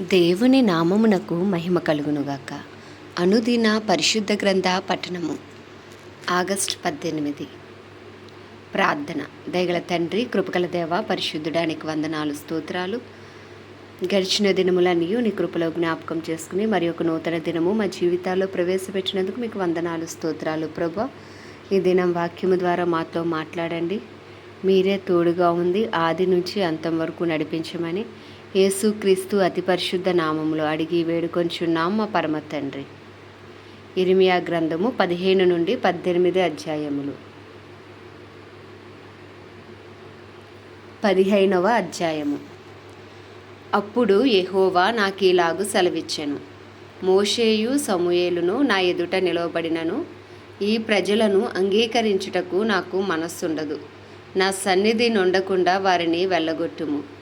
దేవుని నామమునకు మహిమ కలుగునుగాక. అనుదిన పరిశుద్ధ గ్రంథ పఠనము ఆగస్ట్ పద్దెనిమిది. ప్రార్థన. దయగల తండ్రి కృపకల దేవ పరిశుద్ధుడానికి వందనాలు స్తోత్రాలు. గడిచిన దినములన్నీ నీ కృపలో జ్ఞాపకం చేసుకుని మరి ఒక నూతన దినము మా జీవితాల్లో ప్రవేశపెట్టినందుకు మీకు వందనాలు స్తోత్రాలు. ప్రభా ఈ దినం వాక్యము ద్వారా మాతో మాట్లాడండి. మీరే తోడుగా ఉంది ఆది నుంచి అంతం వరకు నడిపించమని యేసుక్రీస్తు అతి పరిశుద్ధ నామములో అడిగి వేడుకొంచున్నాం మా పరమ తండ్రి. ఇరిమియా గ్రంథము పదిహేను నుండి పద్దెనిమిది అధ్యాయములు. పదిహేనవ అధ్యాయము. అప్పుడు యెహోవా ఇలాగు సెలవిచ్చెను. మోషేయు సమూయేలును నా ఎదుట నిలవబడినను. ఈ ప్రజలను అంగీకరించుటకు నాకు మనస్సుండదు. నా సన్నిధి నుండకుండా వారిని వెళ్ళగొట్టుము.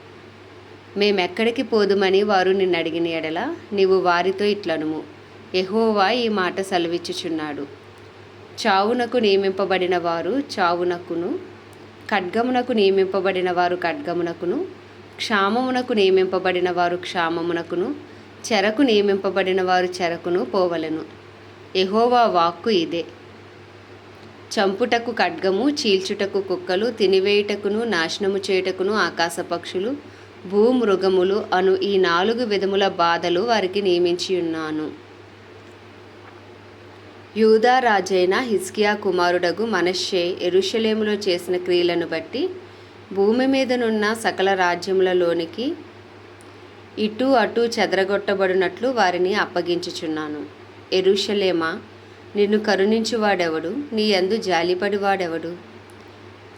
మేమెక్కడికి పోదుమని వారు నిన్ను అడిగిన ఎడల నీవు వారితో ఇట్లనుము. ఎహోవా ఈ మాట సెలవిచ్చుచున్నాడు. చావునకు నియమింపబడిన వారు చావునకును ఖడ్గమునకు నియమింపబడిన వారు ఖడ్గమునకును క్షామమునకు నియమింపబడిన వారు క్షామమునకును చెరకు నియమింపబడిన వారు చెరకును పోవలెను. ఎహోవా వాక్కు ఇదే. చంపుటకు ఖడ్గము చీల్చుటకు కుక్కలు తినివేయుటకును నాశనము చేయుటకును ఆకాశ పక్షులు భూమృగములు అను ఈ నాలుగు విధముల బాధలు వారికి నియమించి ఉన్నాను. యూదా రాజైన హిస్కియా కుమారుడగు మనష్షే ఎరుషలేములో చేసిన క్రియలను బట్టి భూమి మీదనున్న సకల రాజ్యములలోనికి ఇటు అటు చెదరగొట్టబడినట్లు వారిని అప్పగించుచున్నాను. ఎరుషలేమా నిన్ను కరుణించువాడెవడు? నీ యందు జాలిపడివాడెవడు?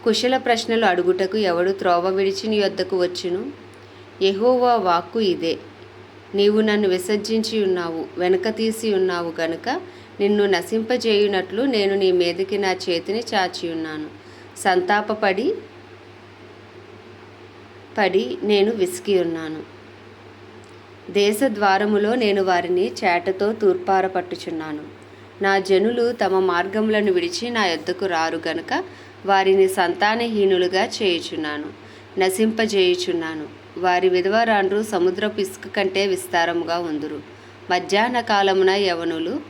కుశల ప్రశ్నలు అడుగుటకు ఎవడు త్రోవ విడిచి నీ వద్దకు వచ్చును? యహోవా వాక్కు ఇదే. నీవు నన్ను విసర్జించి ఉన్నావు వెనక తీసి ఉన్నావు గనుక నిన్ను నశింపజేయునట్లు నేను నీ మీదకి నా చేతిని చాచి ఉన్నాను. సంతాపపడి పడి నేను విసిగి ఉన్నాను. దేశ ద్వారములో నేను వారిని చేటతో తూర్పార పట్టుచున్నాను నా జనులు తమ మార్గములను విడిచి నా యొద్దకు రారు గనుక వారిని సంతానహీనులుగా చేయుచున్నాను నశింపజేయుచున్నాను. వారి విధవరాండ్రు సముద్రపు ఇసుక కంటే విస్తారముగా ఉందురు. మధ్యాహ్న కాలమున యవనులు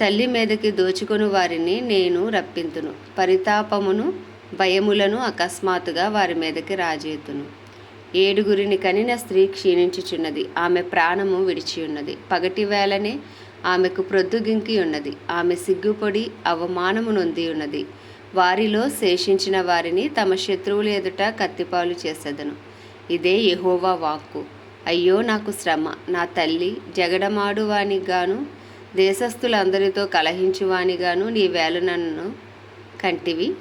తల్లి మీదకి దోచుకొని వారిని నేను రప్పింతును. పరితాపమును భయములను అకస్మాత్తుగా వారి మీదకి రాజేతును. ఏడుగురిని కనిన స్త్రీ క్షీణించుచున్నది. ఆమె ప్రాణము విడిచి ఉన్నది పగటి వేళనే ఆమెకు ప్రొద్దుగింకి ఉన్నది. ఆమె సిగ్గుపొడి అవమానము నొంది ఉన్నది వారిలో శేషించిన వారిని తమ శత్రువుల ఎదుట కత్తిపాలు చేసేదను. ఇదే యహోవా వాక్కు. అయ్యో నాకు శ్రమ. నా తల్లి జగడమాడువానిగాను దేశస్థులందరితో కలహించువానిగాను నీ వేళ నన్ను కంటివి.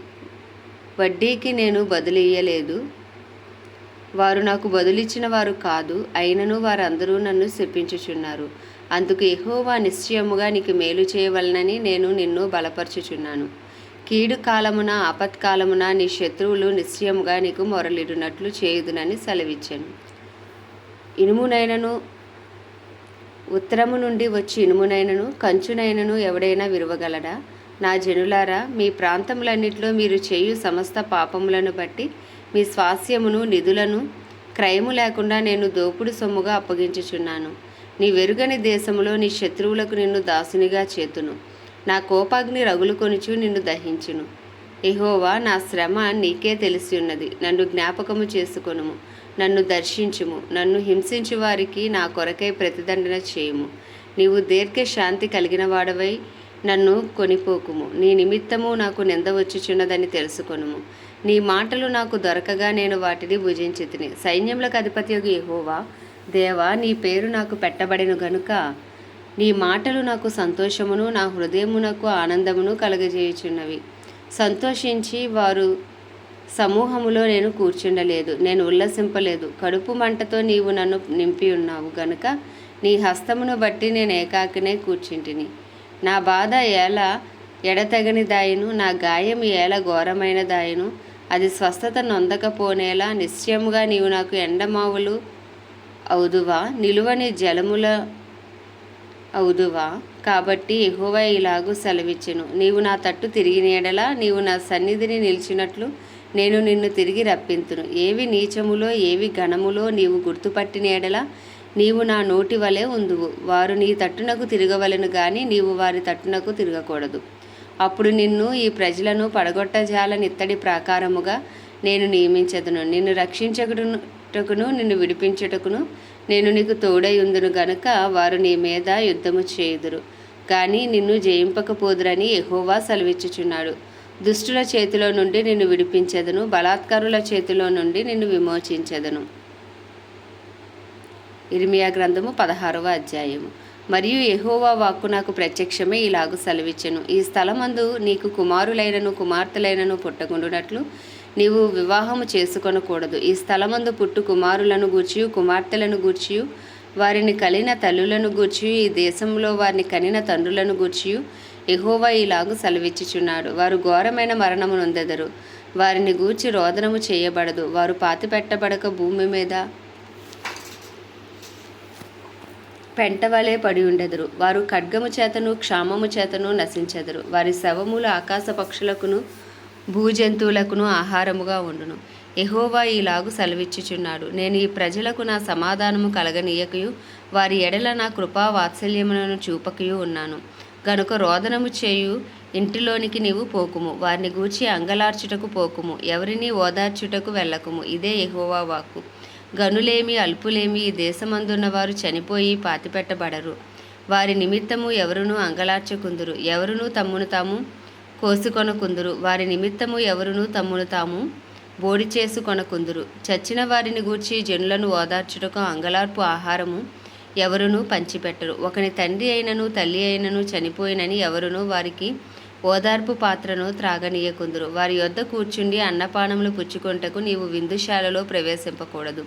వడ్డీకి నేను బదులియ్యలేదు. వారు నాకు బదులిచ్చిన వారు కాదు అయినను వారందరూ నన్ను శపించుచున్నారు. అందుకు ఎహోవా నిశ్చయముగా నీకు మేలు చేయవలనని నేను నిన్ను బలపరచుచున్నాను. కీడు కాలమున ఆపత్కాలమున నీ శత్రువులు నిశ్చయముగా నీకు మొరలిడునట్లు చేయుదునని సెలవిచ్చాను. ఇనుమునైనను ఉత్తరము నుండి వచ్చి ఇనుమునైనను కంచునైనను ఎవడైనా విరవగలడా? నా జనులారా మీ ప్రాంతములన్నిటిలో మీరు చేయు సమస్త పాపములను బట్టి మీ స్వాస్యమును నిధులను క్రయము లేకుండా నేను దోపుడు సొమ్ముగా అప్పగించుచున్నాను. నీ వెరుగని దేశములో నీ శత్రువులకు నిన్ను దాసునిగా చేతును. నా కోపాగ్ని రగులు కొనుచు నిన్ను దహించును. ఎహోవా నా శ్రమ నీకే తెలిసి ఉన్నది నన్ను జ్ఞాపకము చేసుకొనుము. నన్ను దర్శించుము. నన్ను హింసించు వారికి నా కొరకై ప్రతిదండన చేయుము. నీవు దీర్ఘ శాంతి కలిగిన వాడవై నన్ను కొనిపోకుము. నీ నిమిత్తము నాకు నింద వచ్చుచున్నదని తెలుసుకొనుము. నీ మాటలు నాకు దొరకగా నేను వాటిని భుజించి తిని సైన్యములకు అధిపతి యొక్క యెహోవా దేవా నీ పేరు నాకు పెట్టబడిన గనుక నీ మాటలు నాకు సంతోషమును నా హృదయమునకు ఆనందమును కలగజేయుచున్నవి. సంతోషించి వారు సమూహములో నేను కూర్చుండలేదు నేను ఉల్లసింపలేదు. కడుపు మంటతో నీవు నన్ను నింపి ఉన్నావు గనుక నీ హస్తమును బట్టి నేను ఏకాకినే కూర్చుంటిని. నా బాధ ఎలా ఎడతగనిదాయను నా గాయం ఎలా ఘోరమైనదాయను. అది స్వస్థత నొందకపోనేలా నిశ్చయముగా నీవు నాకు ఎండమావులు అవుదువా? నిలువని జలముల అవుదువా? కాబట్టి ఎహోవా ఇలాగూ సెలవిచ్చెను. నీవు నా తట్టు తిరిగి నీడలా నీవు నా సన్నిధిని నిలిచినట్లు నేను నిన్ను తిరిగి రప్పింతును. ఏవి నీచములో ఏవి ఘనములో నీవు గుర్తుపట్టిన ఎడల నీవు నా నోటి వలె ఉందువు. వారు నీ తట్టునకు తిరగవలెను గాని నీవు వారి తట్టునకు తిరగకూడదు. అప్పుడు నిన్ను ఈ ప్రజలను పడగొట్టజాలని ఇత్తడి ప్రాకారముగా నేను నియమించదును. నిన్ను రక్షించటకును నిన్ను విడిపించుటకును నేను నీకు తోడై ఉందును గనుక వారు నీ మీద యుద్ధము చేయుదురు. కానీ నిన్ను జయింపకపోదురని ఎహోవా సెలవిచ్చుచున్నాడు. దుష్టుల చేతిలో నుండి నిన్ను విడిపించెదను బలాత్కారుల చేతిలో నుండి నిన్ను విమోచించెదను. ఇర్మియా గ్రంథము పదహారవ అధ్యాయము. మరియు ఎహోవా వాక్కు నాకు ప్రత్యక్షమే ఇలాగు సెలవిచ్చెను. ఈ స్థలమందు నీకు కుమారులైనను కుమార్తెలైనను పుట్టకుండునట్లు నీవు వివాహము చేసుకొనకూడదు. ఈ స్థలమందు పుట్టు కుమారులను గూర్చియు కుమార్తెలను గూర్చియు వారిని కలిన తల్లులను గూర్చియు ఈ దేశంలో వారిని కనిన తండ్రులను గూర్చియు. ఎహోవా ఇలాగు సెలవిచ్చుచున్నాడు. వారు ఘోరమైన మరణము నొందెదరు. వారిని గూర్చి రోదనము చేయబడదు. వారు పాతిపెట్టబడక భూమి మీద పెంటవలే పడి ఉండెదరు. వారు ఖడ్గము చేతను క్షామము చేతను నశించెదరు. వారి శవములు ఆకాశ పక్షులకును భూజంతువులకును ఆహారముగా ఉండును. ఎహోవా ఈలాగు సెలవిచ్చుచున్నాడు. నేను ఈ ప్రజలకు నా సమాధానము కలగనీయకయు వారి ఎడల నా కృపా వాత్సల్యములను చూపకయు ఉన్నాను. గనుక రోదనము చేయు ఇంటిలోనికి నీవు పోకుము. వారిని గూర్చి అంగలార్చుటకు పోకుము. ఎవరిని ఓదార్చుటకు వెళ్ళకుము. ఇదే ఎహోవా వాక్కు. గనులేమి అల్పులేమి ఈ దేశమందున్న వారు చనిపోయి పాతిపెట్టబడరు. వారి నిమిత్తము ఎవరునూ అంగలార్చుకుందురు. ఎవరునూ తమ్మును తాము కోసుకొనకుందురు. వారి నిమిత్తము ఎవరును తమ్మును తాము బోడి చేసుకొనకుందురు చచ్చిన వారిని గూర్చి జనులను ఓదార్చుటకు అంగలార్పు ఆహారము ఎవరునూ పంచిపెట్టరు. ఒకని తండ్రి అయినను తల్లి అయినను చనిపోయినని ఎవరునూ వారికి ఓదార్పు పాత్రను త్రాగనీయకుందురు. వారి యొద్ద కూర్చుండి అన్నపానములు పుచ్చుకొంటకు నీవు విందుశాలలో ప్రవేశింపకూడదు.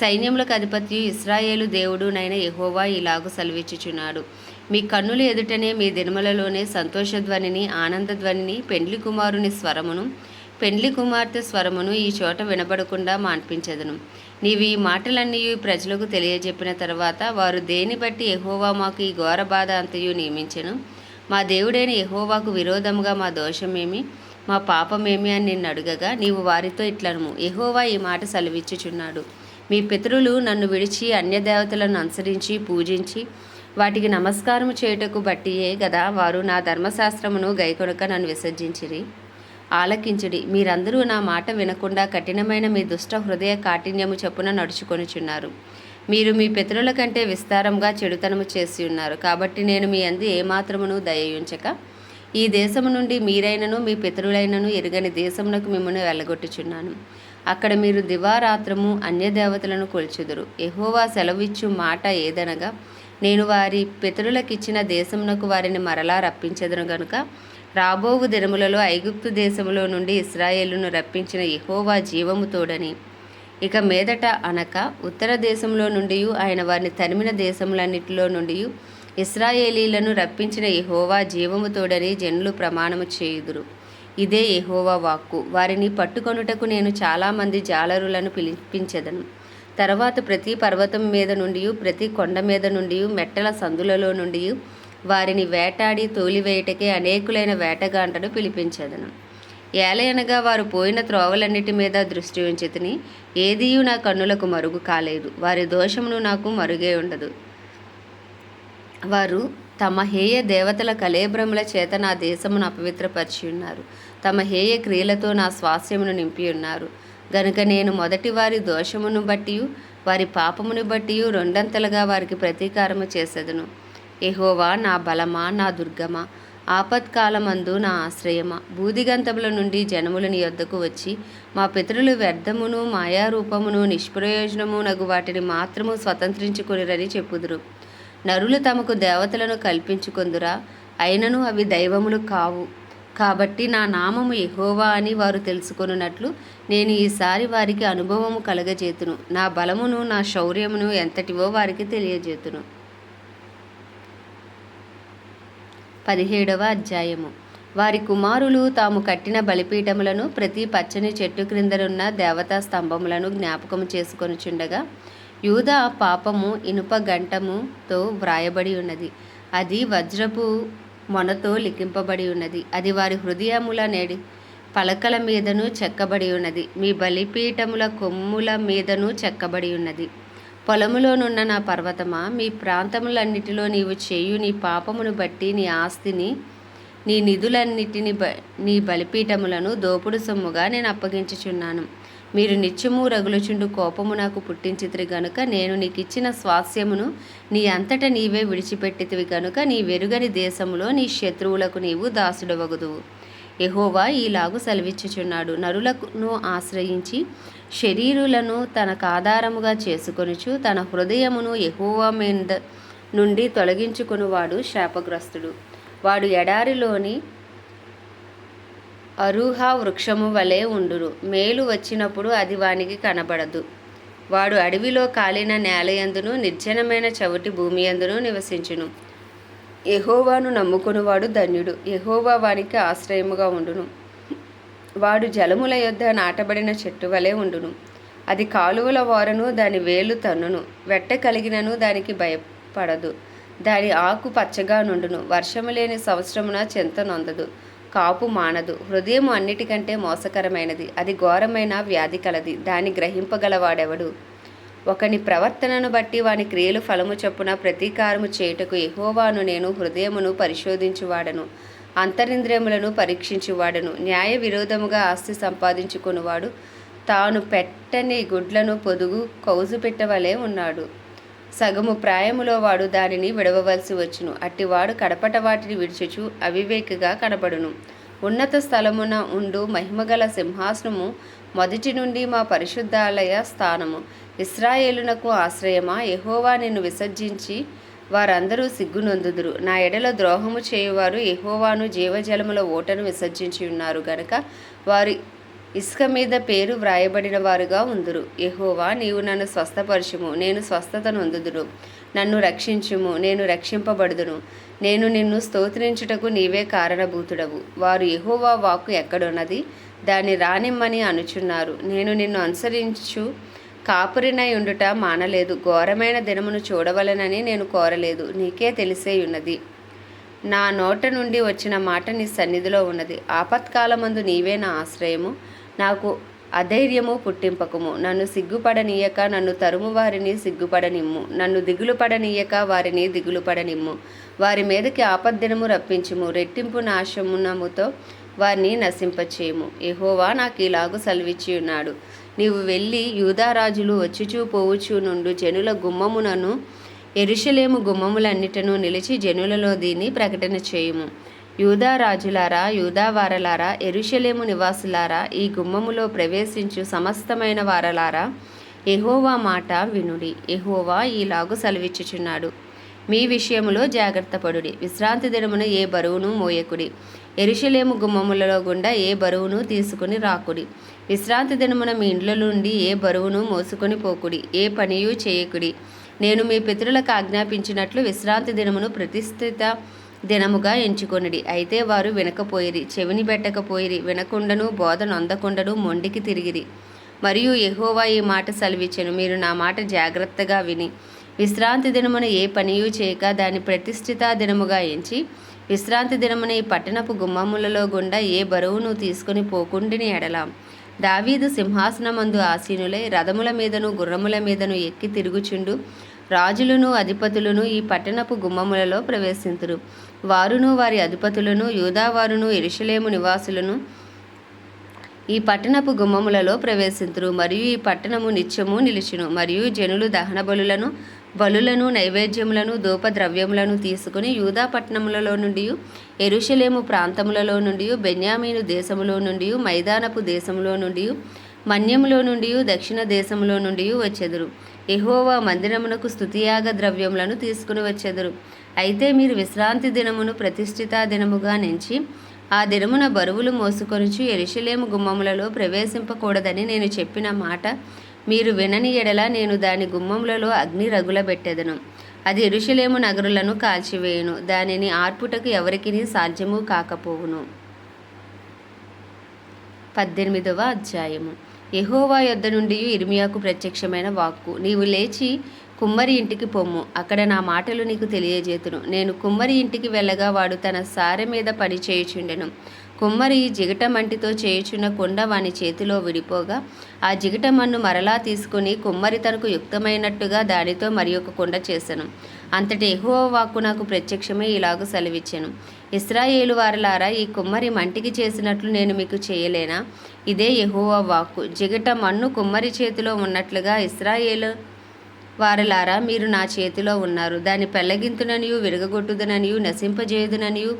సైన్యములకు అధిపతి ఇస్రాయేలు దేవుడునైన ఎహోవా ఇలాగు సెలవిచ్చుచున్నాడు. మీ కన్నుల ఎదుటనే మీ దినములలోనే సంతోషధ్వనిని ఆనందధ్వనిని పెండ్లి కుమారుని స్వరమును పెండ్లి కుమార్తె స్వరమును ఈ చోట వినబడకుండా మాన్పించదును. నీవు ఈ మాటలన్నీ ప్రజలకు తెలియజెప్పిన తర్వాత వారు దేని బట్టి ఎహోవా మాకు ఈ ఘోర బాధ అంతయు నియమించను? మా దేవుడైన ఎహోవాకు విరోధముగా మా దోషమేమి? మా పాపమేమి అని నిన్ను అడుగగా నీవు వారితో ఇట్లనుము ఎహోవా ఈ మాట సెలవిచ్చుచున్నాడు. మీ పితరులు నన్ను విడిచి అన్యదేవతలను అనుసరించి పూజించి వాటికి నమస్కారము చేయుటకు బట్టియే గదా వారు నా ధర్మశాస్త్రమును గైకొనక నన్ను విసర్జించిరి. ఆలకించుడి. మీరందరూ నా మాట వినకుండా కఠినమైన మీ దుష్ట హృదయ కాఠిన్యము చొప్పున నడుచుకొనుచున్నారు. మీరు మీ పితరుల కంటే విస్తారంగా చెడుతనము చేసి ఉన్నారు కాబట్టి నేను మీ అందు ఏమాత్రమును దయయుంచక ఈ దేశము నుండి మీరైనను మీ పితరులైనను ఎరుగని దేశమునకు మిమ్మల్ని వెళ్ళగొట్టుచున్నాను. అక్కడ మీరు దివారాత్రము అన్యదేవతలను కొల్చుదురు. ఎహోవా సెలవిచ్చు మాట ఏదనగా నేను వారి పితరులకిచ్చిన దేశమునకు వారిని మరలా రప్పించెదను గనుక రాబోవు దినములలో ఐగుప్తు దేశములో నుండి ఇస్రాయేలును రప్పించిన ఇహోవా జీవము తోడని. ఇక మీదట అనక ఉత్తర దేశంలో నుండి ఆయన వారిని తరిమిన దేశములన్నిటిలో నుండి ఇస్రాయేలీలను రప్పించిన ఇహోవా జీవము తోడని జనులు ప్రమాణము చేయుదురు. ఇదే యెహోవా వాక్కు. వారిని పట్టుకొనుటకు నేను చాలామంది జాలరులను పిలిపించెదను. తర్వాత ప్రతి పర్వతం మీద నుండి ప్రతి కొండ మీద నుండి మెట్టల సందులలో నుండి వారిని వేటాడి తోలివేయటకే అనేకులైన వేటగాంటను పిలిపించేదను. ఏలయనగా వారు పోయిన త్రోవలన్నిటి మీద దృష్టి ఉంచితిని ఏదియు నా కన్నులకు మరుగు కాలేదు. వారి దోషమును నాకు మరుగే ఉండదు. వారు తమ హేయ దేవతల కలేబ్రముల చేత నా దేశమును అపవిత్రపరిచి ఉన్నారు తమ హేయ క్రియలతో నా స్వాస్యమును నింపి ఉన్నారు గనుక నేను మొదటి వారి దోషమును బట్టి వారి పాపమును బట్టి రెండంతలుగా వారికి ప్రతీకారము చేసేదను. ఎహోవా నా బలమా నా దుర్గమా? ఆపత్కాలమందు నా ఆశ్రయమా? బూదిగంతముల నుండి జనములని యొద్దకు వచ్చి మా పితరులు వ్యర్థమును మాయారూపమును నిష్ప్రయోజనము నగు వాటిని మాత్రము స్వతంత్రించుకునిరని చెప్పుదురు. నరులు తమకు దేవతలను కల్పించుకొందురా? అయినను అవి దైవములు కావు. కాబట్టి నా నామము ఎహోవా అని వారు తెలుసుకొనున్నట్లు నేను ఈసారి వారికి అనుభవము కలగజేతును. నా బలమును నా శౌర్యమును ఎంతటివో వారికి తెలియజేతును. పదిహేడవ అధ్యాయము. వారి కుమారులు తాము కట్టిన బలిపీఠములను ప్రతి పచ్చని చెట్టు క్రిందనున్న దేవతా స్తంభములను జ్ఞాపకం చేసుకొనుచుండగా యూదా పాపము ఇనుప గంటముతో వ్రాయబడి ఉన్నది. అది వజ్రపు మొనతో లిఖింపబడి ఉన్నది. అది వారి హృదయముల నేడి పలకల మీదను చెక్కబడి ఉన్నది. మీ బలిపీఠముల కొమ్ముల మీదను చెక్కబడి ఉన్నది. పొలములోనున్న నా పర్వతమా మీ ప్రాంతములన్నిటిలో నీవు చేయు నీ పాపమును బట్టి నీ ఆస్తిని నీ నిధులన్నిటిని బ నీ బలిపీఠములను దోపుడు సొమ్ముగా నేను అప్పగించుచున్నాను. మీరు నిత్యము రగులుచుండు కోపము నాకు పుట్టించితిరి గనుక నేను నీకు ఇచ్చిన స్వాస్యమును నీ అంతట నీవే విడిచిపెట్టితివి గనుక నీ వెరుగని దేశములో నీ శత్రువులకు నీవు దాసుడవగుదువు. ఎహోవా ఈలాగు సెలవిచ్చుచున్నాడు. నరులను ఆశ్రయించి శరీరులను తనకు ఆధారముగా చేసుకొనుచు తన హృదయమును ఎహోవా మీద నుండి తొలగించుకునివాడు శాపగ్రస్తుడు. వాడు ఎడారిలోని అరూహ వృక్షము వలె ఉండును. మేలు వచ్చినప్పుడు అది వానికి కనబడదు. వాడు అడవిలో కాలిన నేలయందును నిర్జనమైన చవిటి భూమి యందును నివసించును. ఎహోవాను నమ్ముకునివాడు ధన్యుడు. ఎహోవా వానికి ఆశ్రయముగా ఉండును. వాడు జలముల యొద్ద నాటబడిన చెట్టు వలె ఉండును. అది కాలువల వారను దాని వేలు తన్నును. వెట్ట కలిగినను దానికి భయపడదు. దాని ఆకు పచ్చగా నుండును. వర్షము లేని సంవత్సరమున చింత నొందదు. కాపు మానదు. హృదయం అన్నిటికంటే మోసకరమైనది. అది ఘోరమైన వ్యాధి కలది. దాన్ని గ్రహింపగలవాడెవడు? ఒకని ప్రవర్తనను బట్టి వాని క్రియలు ఫలము చొప్పున ప్రతీకారము చేయుటకు ఎహోవాను నేను హృదయమును పరిశోధించువాడను. అంతరింద్రియములను పరీక్షించువాడను. న్యాయ విరోధముగా ఆస్తి సంపాదించుకునివాడు. తాను పెట్టని గుడ్లను పొదుగు కౌజు పెట్టవలే ఉన్నాడు. సగము ప్రాయములో వాడు దానిని విడవవలసి వచ్చును. అట్టివాడు కడపట వాటిని విడిచుచు అవివేకగా కనబడును. ఉన్నత స్థలమున ఉండు మహిమగల సింహాసనము మొదటి నుండి మా పరిశుద్ధాలయ స్థానము. ఇస్రాయేలునకు ఆశ్రయమా? ఎహోవా నిన్ను విసర్జించి వారందరూ సిగ్గునందుదురు. నా ఎడల ద్రోహము చేయువారు ఎహోవాను జీవజలముల ఓటను విసర్జించి ఉన్నారు గనక వారు ఇసుక మీద పేరు వ్రాయబడిన వారుగా ఉందురు. ఎహోవా నీవు నన్ను స్వస్థపరచుము. నేను స్వస్థతను నొందుదును. నన్ను రక్షించుము. నేను రక్షింపబడుదును. నేను నిన్ను స్తోత్రించుటకు నీవే కారణభూతుడవు. వారు ఎహోవా వాక్కు ఎక్కడున్నది? దాన్ని రానిమ్మని అనుచున్నారు. నేను నిన్ను అనుసరించు కాపురినై ఉండుట మానలేదు. ఘోరమైన దినమును చూడవలనని నేను కోరలేదు. నీకే తెలిసే ఉన్నది. నా నోట నుండి వచ్చిన మాట నీ సన్నిధిలో ఉన్నది. ఆపత్కాలమందు నీవే నా ఆశ్రయము. నాకు అధైర్యము పుట్టింపకము. నన్ను సిగ్గుపడనీయక నన్ను తరుము వారిని సిగ్గుపడనిమ్ము. నన్ను దిగులు పడనీయక వారిని దిగులు పడనిమ్ము వారి మీదకి ఆపద్దినము రప్పించుము. రెట్టింపు నాశమునముతో వారిని నశింపచేయము. ఎహోవా నాకు ఇలాగు సెలవిచ్చి ఉన్నాడు నీవు వెళ్ళి యూదారాజులు వచ్చుచూ పోవుచూ నుండు జనుల గుమ్మమునను ఎరుషలేము గుమ్మములన్నిటను నిలిచి జనులలో దీన్ని ప్రకటన చేయుము. యూదా రాజులారా యూదా వారలారా ఎరుషలేము నివాసులారా ఈ గుమ్మములో ప్రవేశించు సమస్తమైన వారలారా ఎహోవా మాట వినుడి. ఎహోవా ఈలాగు సెలవిచ్చుచున్నాడు. మీ విషయములో జాగ్రత్త పడుడి. విశ్రాంతి దినమున ఏ బరువును మోయకుడి. ఎరుషలేము గుమ్మములలో గుండా ఏ బరువును తీసుకుని రాకుడి. విశ్రాంతి దినమున మీ ఇండ్ల నుండి ఏ బరువును మోసుకొని పోకుడి. ఏ పనియు చేయకుడి. నేను మీ పితరులకు ఆజ్ఞాపించినట్లు విశ్రాంతి దినమును ప్రతిష్ఠిత దినముగా ఎంచుకొనిడి. అయితే వారు వినకపోయిరి చెవిని పెట్టకపోయిరి వినకుండను బోధ నొందకుండను మొండికి తిరిగిరి. మరియు ఎహోవా ఈ మాట సెలవిచ్చెను. మీరు నా మాట జాగ్రత్తగా విని విశ్రాంతి దినమున ఏ పనియు చేయక దాని ప్రతిష్ఠిత దినముగా ఎంచి విశ్రాంతి దినమున ఈ పట్టణపు గుమ్మములలో గుండా ఏ బరువును తీసుకుని పోకుండిని ఎడలాం. దావీదు సింహాసనమందు ఆసీనులై రథముల మీదను గుర్రముల మీదను ఎక్కి తిరుగుచుండు. రాజులను అధిపతులను ఈ పట్టణపు గుమ్మములలో ప్రవేశింతురు. వారును వారి అధిపతులను యూదావారును ఎరుషలేము నివాసులను ఈ పట్టణపు గుమ్మములలో ప్రవేశింతురు. మరియు ఈ పట్టణము నిత్యము నిలుచును. మరియు జనులు దహన బలులను బలులను నైవేద్యములను ధూపద్రవ్యములను తీసుకుని యూదా పట్టణములలో నుండి ఎరుషలేము ప్రాంతములలో నుండి బెన్యామీను దేశములో నుండి మైదానపు దేశములో నుండి మన్యములో నుండి దక్షిణ దేశములో నుండి వచ్చెదరు. ఎహోవా మందిరమునకు స్థుతియాగ ద్రవ్యములను తీసుకుని వచ్చెదరు. అయితే మీరు విశ్రాంతి దినమును ప్రతిష్ఠిత దినముగా నించి ఆ దినమున బరువులు మోసుకొనుచు ఎరుషలేము గుమ్మములలో ప్రవేశింపకూడదని నేను చెప్పిన మాట మీరు వినని ఎడల నేను దాని గుమ్మములలో అగ్ని రగులబెట్టెదను. అది ఎరుషలేము నగరులను కాల్చివేయును. దానిని ఆర్పుటకు ఎవరికిని సాధ్యము కాకపోవును. పద్దెనిమిదవ అధ్యాయము. యహోవా యొద్ద నుండి ఇర్మియాకు ప్రత్యక్షమైన వాక్కు. నీవు లేచి కుమ్మరి ఇంటికి పొమ్ము. అక్కడ నా మాటలు నీకు తెలియజేతును. నేను కుమ్మరి ఇంటికి వెళ్ళగా వాడు తన సారె మీద పని చేయుచుండెను. కుమ్మరి జిగటమంటితో చేయుచున్న కుండ వాని చేతిలో విడిపోగా ఆ జిగటమన్ను మరలా తీసుకుని కుమ్మరి తనకు యుక్తమైనట్టుగా దానితో మరి ఒక కుండ చేశాను అంతటి ఎహో వాక్కు నాకు ప్రత్యక్షమే ఇలాగూ సెలవిచ్చాను. ఇస్రాయేలు వారలారా ఈ కుమ్మరి మంటికి చేసినట్లు నేను మీకు చేయలేనా? ఇదే ఎహోవా వాక్కు. జిగట మన్ను కుమ్మరి చేతిలో ఉన్నట్లుగా ఇస్రాయేలు వారలారా మీరు నా చేతిలో ఉన్నారు. దాని పెళ్ళగింతుననియు విరగగొట్టుదననియు నశింపజేయుదుననియు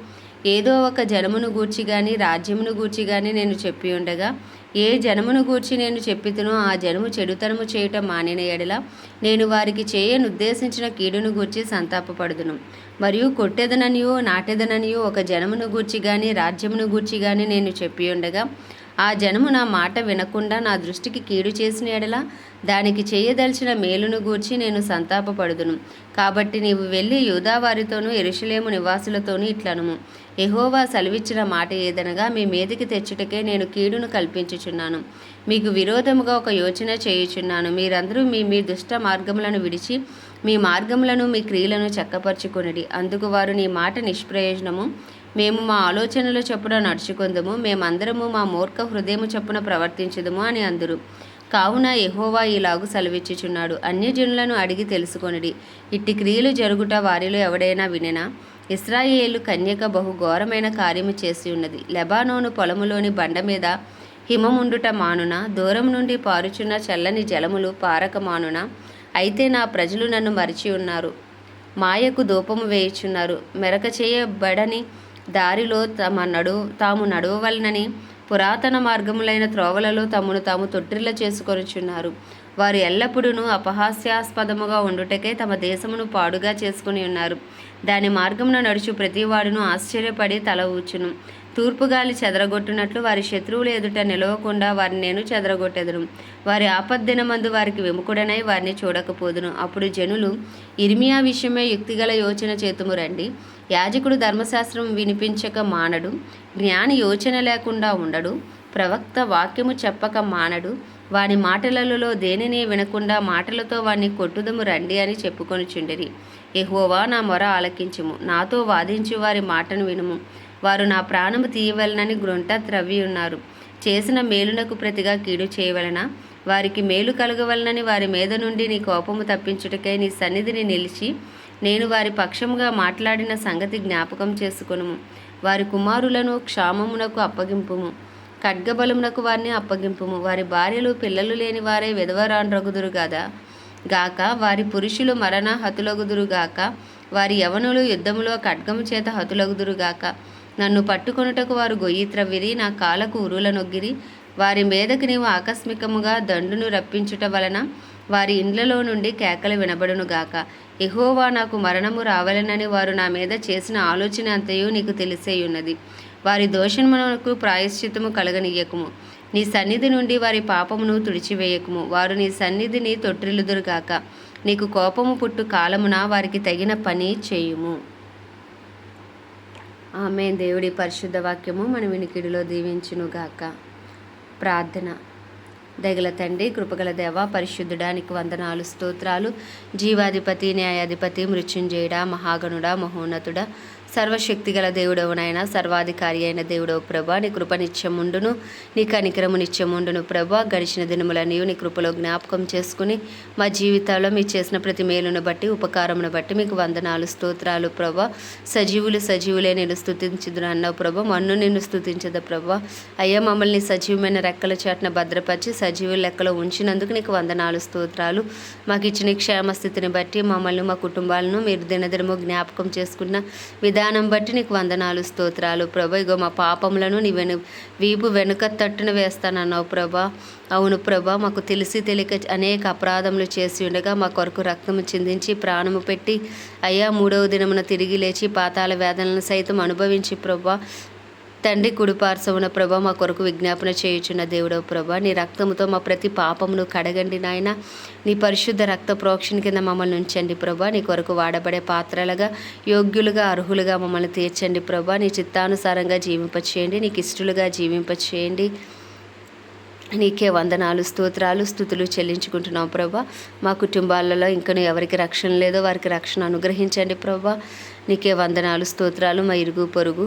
ఏదో ఒక జనమును గూర్చి కానీ రాజ్యమును గూర్చి కానీ నేను చెప్పి ఉండగా ఏ జనమును గూర్చి నేను చెప్పితునో ఆ జనము చెడుతనము చేయటం మానిన ఎడల నేను వారికి చేయనుద్దేశించిన కీడును గూర్చి సంతాపపడుదును. మరియు కొట్టెదననియో నాటెదననియో ఒక జనమును గూర్చి కానీ రాజ్యమును గూర్చి కానీ నేను చెప్పి ఉండగా ఆ జనము నా మాట వినకుండా నా దృష్టికి కీడు చేసిన ఎడల దానికి చేయదలిచిన మేలును గూర్చి నేను సంతాపపడుదును. కాబట్టి నీవు వెళ్ళి యూదావారితోనూ ఎరుషలేము నివాసులతోనూ ఇట్లనుము. ఎహోవా సెలవిచ్చిన మాట ఏదనగా మీ మీదికి తెచ్చుటకే నేను కీడును కల్పించుచున్నాను. మీకు విరోధముగా ఒక యోచన చేయుచున్నాను. మీరందరూ మీ మీ దుష్ట మార్గములను విడిచి మీ మార్గములను మీ క్రియలను చక్కపరుచుకునడి. అందుకు వారు నీ మాట నిష్ప్రయోజనము మేము మా ఆలోచనల చొప్పున నడుచుకుందము మేమందరము మా మూర్ఖ హృదయము చొప్పున ప్రవర్తించదము అని అందరు. కావున ఎహోవా ఇలాగు సెలవిచ్చుచున్నాడు. అన్యజనులను అడిగి తెలుసుకొనిడి ఇట్టి క్రియలు జరుగుట వారిలో ఎవడైనా వినెనా? ఇస్రాయేలు కన్యక బహు ఘోరమైన కార్యము చేసి ఉన్నది. లెబానోను పొలములోని బండ మీద హిమముండుట మానున? దూరం నుండి పారుచున్న చల్లని జలములు పారక మానున? అయితే నా ప్రజలు నన్ను మరిచి ఉన్నారు. మాయకు ధూపము వేయుచున్నారు. మెరక చేయబడని దారిలో తమ నడు తాము నడవవలనని పురాతన మార్గములైన త్రోవలలో తమను తాము తొట్టిల్ల చేసుకొనిచున్నారు. వారు ఎల్లప్పుడూ అపహాస్యాస్పదముగా ఉండుటకే తమ దేశమును పాడుగా చేసుకుని ఉన్నారు. దాని మార్గమున నడుచు ప్రతివాడును ఆశ్చర్యపడి తల ఊచును. తూర్పు గాలి చెదరగొట్టినట్లు వారి శత్రువులు ఎదుట నిలవకుండా వారిని నేను చెదరగొట్టెదను. వారి ఆపద్దినమందు వారికి విముకుడనై వారిని చూడకపోదును. అప్పుడు జనులు ఇర్మియా విషయమే యుక్తిగల యోచన చేతుము రండి. యాజకుడు ధర్మశాస్త్రం వినిపించక మానడు జ్ఞాని యోచన లేకుండా ఉండడు ప్రవక్త వాక్యము చెప్పక మానడు వాని మాటలలో దేనిని వినకుండా మాటలతో వాణ్ణి కొట్టుదము రండి అని చెప్పుకొనుచుండిరి. ఎహోవా నా మొర ఆలకించుము నాతో వాదించి వారి మాటను వినుము. వారు నా ప్రాణము తీయవలనని గ్రొంట త్రవ్వి ఉన్నారు. చేసిన మేలునకు ప్రతిగా కీడు చేయవలన వారికి మేలు కలగవలనని వారి మీద నుండి నీ కోపము తప్పించుటకై నీ సన్నిధిని నిలిచి నేను వారి పక్షముగా మాట్లాడిన సంగతి జ్ఞాపకం చేసుకొనుము వారి కుమారులను క్షామమునకు అప్పగింపుము. ఖడ్గబలమునకు వారిని అప్పగింపుము. వారి భార్యలు పిల్లలు లేని వారే విధవరాండ్రగుదురు కదా గాక వారి పురుషులు మరణ హతులగుదురు గాక? వారి యవనులు యుద్ధములో ఖడ్గము చేత హతులగుదురు గాక? నన్ను పట్టుకొనుటకు వారు గొయ్యి త్రవ్విరి నా కాలకు ఉరుల నొగ్గిరి వారి మీదకి నీవు ఆకస్మికముగా దండును రప్పించుట వలన వారి ఇండ్లలో నుండి కేకలు వినబడును గాక. ఎహోవా నాకు మరణము రావాలనని వారు నా మీద చేసిన ఆలోచన అంతయు నీకు తెలిసేయున్నది. వారి దోషమునకు ప్రాయశ్చిత్తము కలగనీయకుము. నీ సన్నిధి నుండి వారి పాపమును తుడిచివేయకుము. వారు నీ సన్నిధిని తొట్టిల్లుదురుగాక నీకు కోపము పుట్టు కాలమున వారికి తగిన పని చేయుము. ఆమె దేవుడి పరిశుద్ధ వాక్యము మన వినికిడిలో దీవించునుగాక ప్రార్థన. దగల తండ్రి కృపగల దేవ పరిశుద్ధుడానికి వందనాలు స్తోత్రాలు. జీవాధిపతి న్యాయాధిపతి మృత్యుంజయుడ మహాగణుడ మహోన్నతుడ సర్వశక్తిగల దేవుడవు నాయన సర్వాధికారి అయిన దేవుడవు ప్రభా నీ కృప నిత్యముండును నీ కనికరము నిత్యముండును ప్రభా గడిచిన దినములన్నీ నీ కృపలో జ్ఞాపకం చేసుకుని మా జీవితాల్లో మీరు చేసిన ప్రతి మేలును బట్టి ఉపకారమును బట్టి మీకు వందనాలు స్తోత్రాలు ప్రభా. సజీవులు సజీవులే నేను స్థుతించుదును అన్నావు ప్రభా. మన్ను నిన్ను స్థుతించదు ప్రభా. అయ్యా మమ్మల్ని సజీవమైన రెక్కల చాటున భద్రపరిచి సజీవుల లెక్కలో ఉంచినందుకు నీకు వందనాలు స్తోత్రాలు. మాకు ఇచ్చిన క్షేమ స్థితిని బట్టి మమ్మల్ని మా కుటుంబాలను మీరు దినదినము జ్ఞాపకం చేసుకున్న విధానం బట్టి నీకు వందనాలు స్తోత్రాలు. ప్రభ ఇగో మా పాపములను నీ వెను వీపు వెనుక తట్టున వేస్తానన్నావు ప్రభా. అవును ప్రభా మాకు తెలిసి తెలియక అనేక అపరాధములు చేసి ఉండగా మా కొరకు రక్తము చిందించి ప్రాణము పెట్టి అయ్యా మూడవ దినమున తిరిగి లేచి పాతాల వేదనలను సైతం అనుభవించి ప్రభా. తండ్రి కుడిపార్సవున ప్రభ మా కొరకు విజ్ఞాపన చేయుచున్న దేవుడవు ప్రభ నీ రక్తముతో మా ప్రతి పాపమును కడగండి నాయన. నీ పరిశుద్ధ రక్త ప్రోక్షణ కింద మమ్మల్ని ఉంచండి ప్రభా నీ కొరకు వాడబడే పాత్రలుగా యోగ్యులుగా అర్హులుగా మమ్మల్ని తీర్చండి ప్రభా నీ చిత్తానుసారంగా జీవింపచేయండి నీకు ఇష్టలుగా జీవింపచేయండి. నీకే వందనాలు స్తోత్రాలు స్థుతులు చెల్లించుకుంటున్నాం ప్రభా. మా కుటుంబాలలో ఇంకను ఎవరికి రక్షణ లేదో వారికి రక్షణ అనుగ్రహించండి ప్రభా. నీకే వందనాలు స్తోత్రాలు మా ఇరుగు పొరుగు.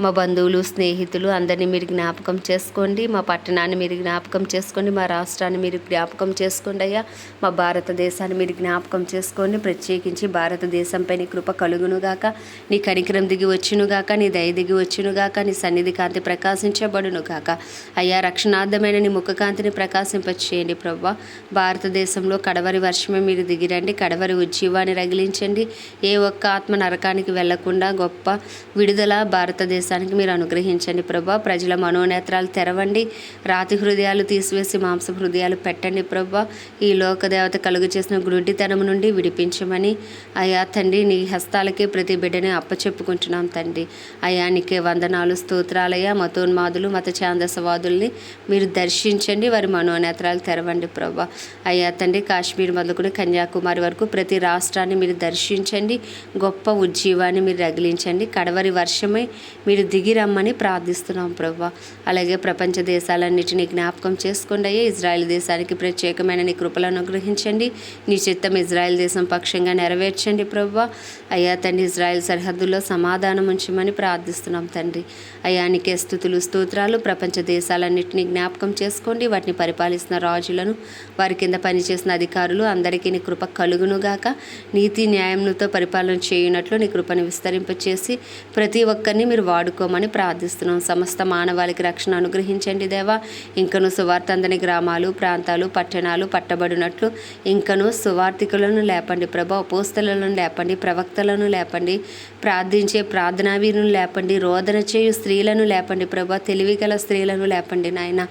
మా బంధువులు స్నేహితులు అందరినీ మీరు జ్ఞాపకం చేసుకోండి. మా పట్టణాన్ని మీరు జ్ఞాపకం చేసుకోండి. మా రాష్ట్రాన్ని మీరు జ్ఞాపకం చేసుకోండి అయ్యా. మా భారతదేశాన్ని మీరు జ్ఞాపకం చేసుకోండి. ప్రత్యేకించి భారతదేశంపై నీ కృప కలుగునుగాక నీ కనికరం దిగి వచ్చునుగాక నీ దయ దిగి వచ్చునుగాక నీ సన్నిధి కాంతి ప్రకాశించబడునుగాక అయ్యా రక్షణార్థమైన నీ ముఖకాంతిని ప్రకాశింపచేయండి ప్రభా. భారతదేశంలో కడవరి వర్షమే మీరు దిగిరండి. కడవరి ఉజ్జీవాన్ని రగిలించండి. ఏ ఒక్క ఆత్మ నరకానికి వెళ్ళకుండా గొప్ప విడుదల భారతదేశం భారతదేశానికి మీరు అనుగ్రహించండి ప్రభా. ప్రజల మనోనేత్రాలు తెరవండి. రాతి హృదయాలు తీసివేసి మాంస హృదయాలు పెట్టండి ప్రభా. ఈ లోకదేవత కలుగు చేసిన గుడ్డితనం నుండి విడిపించమని. అయా తండ్రి నీ హస్తాలకే ప్రతి బిడ్డని అప్పచెప్పుకుంటున్నాం తండ్రి. అయా నీకే వందనాలు స్తోత్రాలయ మతోన్మాదులు మత ఛాందసవాదుల్ని మీరు దర్శించండి. వారి మనోనేత్రాలు తెరవండి ప్రభా. అయ్యా తండ్రి కాశ్మీర్ మొదలుకుని కన్యాకుమారి వరకు ప్రతి రాష్ట్రాన్ని మీరు దర్శించండి. గొప్ప ఉజ్జీవాన్ని మీరు రగిలించండి. కడవరి వర్షమై మీరు దిగి రమ్మని ప్రార్థిస్తున్నాం ప్రభా. అలాగే ప్రపంచ దేశాలన్నిటినీ జ్ఞాపకం చేసుకోండి అయ్యా. ఇజ్రాయెల్ దేశానికి ప్రత్యేకమైన నీ కృపలను అనుగ్రహించండి. నీ చిత్తం ఇజ్రాయెల్ దేశం పక్షంగా నెరవేర్చండి ప్రభా. అయ్యా తండ్రి ఇజ్రాయెల్ సరిహద్దుల్లో సమాధానం ఉంచమని ప్రార్థిస్తున్నాం తండ్రి. అయ్యా నీకే స్థుతులు స్తోత్రాలు. ప్రపంచ దేశాలన్నింటినీ జ్ఞాపకం చేసుకోండి. వాటిని పరిపాలిస్తున్న రాజులను వారి కింద పనిచేసిన అధికారులు అందరికీ నీ కృప కలుగునుగాక నీతి న్యాయంతో పరిపాలన చేయునట్లు నీ కృపను విస్తరింపచేసి ప్రతి ఒక్కరిని మీరు వాడు వాడుకోమని ప్రార్థిస్తున్నాం. సమస్త మానవాళికి రక్షణ అనుగ్రహించండి దేవా. ఇంకను సువార్త అందని గ్రామాలు ప్రాంతాలు పట్టణాలు పట్టబడినట్లు ఇంకను సువార్థికులను లేపండి. ప్రభా ఉపోస్తలను లేపండి ప్రవక్తలను లేపండి ప్రార్థించే ప్రార్థనావీరులను లేపండి రోదన చేయు స్త్రీలను లేపండి ప్రభా తెలివి గల స్త్రీలను లేపండి నాయన.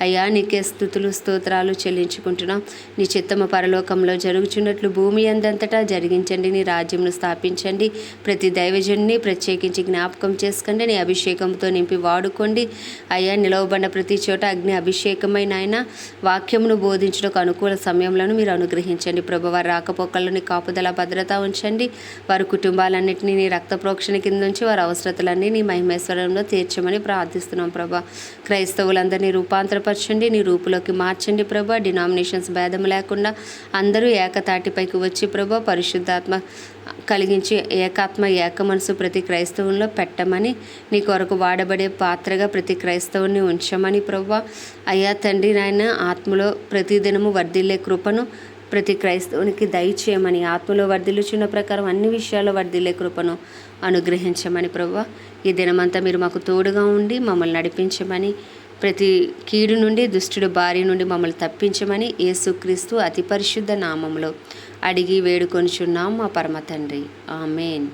అయ్యా నీకే స్థుతులు స్తోత్రాలు చెల్లించుకుంటున్నాం. నీ చిత్తమ పరలోకంలో జరుగుచున్నట్లు భూమి అందంతటా జరిగించండి నీ రాజ్యంను స్థాపించండి. ప్రతి దైవజన్ని ప్రత్యేకించి జ్ఞాపకం చేసుకోండి నీ అభిషేకంతో నింపి వాడుకోండి. అయ్యా నిలవబడిన ప్రతి చోట అగ్ని అభిషేకమైన ఆయన వాక్యమును బోధించడానికి అనుకూల సమయంలో మీరు అనుగ్రహించండి. ప్రభు వారి రాకపోకలను కాపుదల భద్రత ఉంచండి. వారి కుటుంబాలన్నింటినీ నీ రక్త ప్రోక్షణ కింద నుంచి వారి అవసరతలన్నీ నీ మహిమేశ్వరంలో తీర్చమని ప్రార్థిస్తున్నాం ప్రభా. క్రైస్తవులందరినీ రూపాంతరపరచండి నీ రూపులోకి మార్చండి ప్రభా. డినామినేషన్స్ భేదం లేకుండా అందరూ ఏకతాటిపైకి వచ్చి ప్రభా పరిశుద్ధాత్మ కలిగించి ఏకాత్మ ఏక మనసు ప్రతి క్రైస్తవుల్లో పెట్టమని నీ కొరకు వాడబడే పాత్రగా ప్రతి క్రైస్తవుని ఉంచమని ప్రభు అయ్యా తండ్రి నాయన ఆత్మలో ప్రతిదినము వర్ధిల్లే కృపను ప్రతి క్రైస్తవునికి దయచేయమని ఆత్మలో వర్ధిల్లుచున్న ప్రకారం అన్ని విషయాల్లో వర్ధిల్లే కృపను అనుగ్రహించమని ప్రభు ఈ దినమంతా మీరు మాకు తోడుగా ఉండి మమ్మల్ని నడిపించమని ప్రతి కీడు నుండి దుష్టుడు భార్య నుండి మమ్మల్ని తప్పించమని యేసుక్రీస్తు అతి పరిశుద్ధ నామంలో అడిగి వేడుకొనిచున్నాం మా పరమ తండ్రి. ఆమెన్.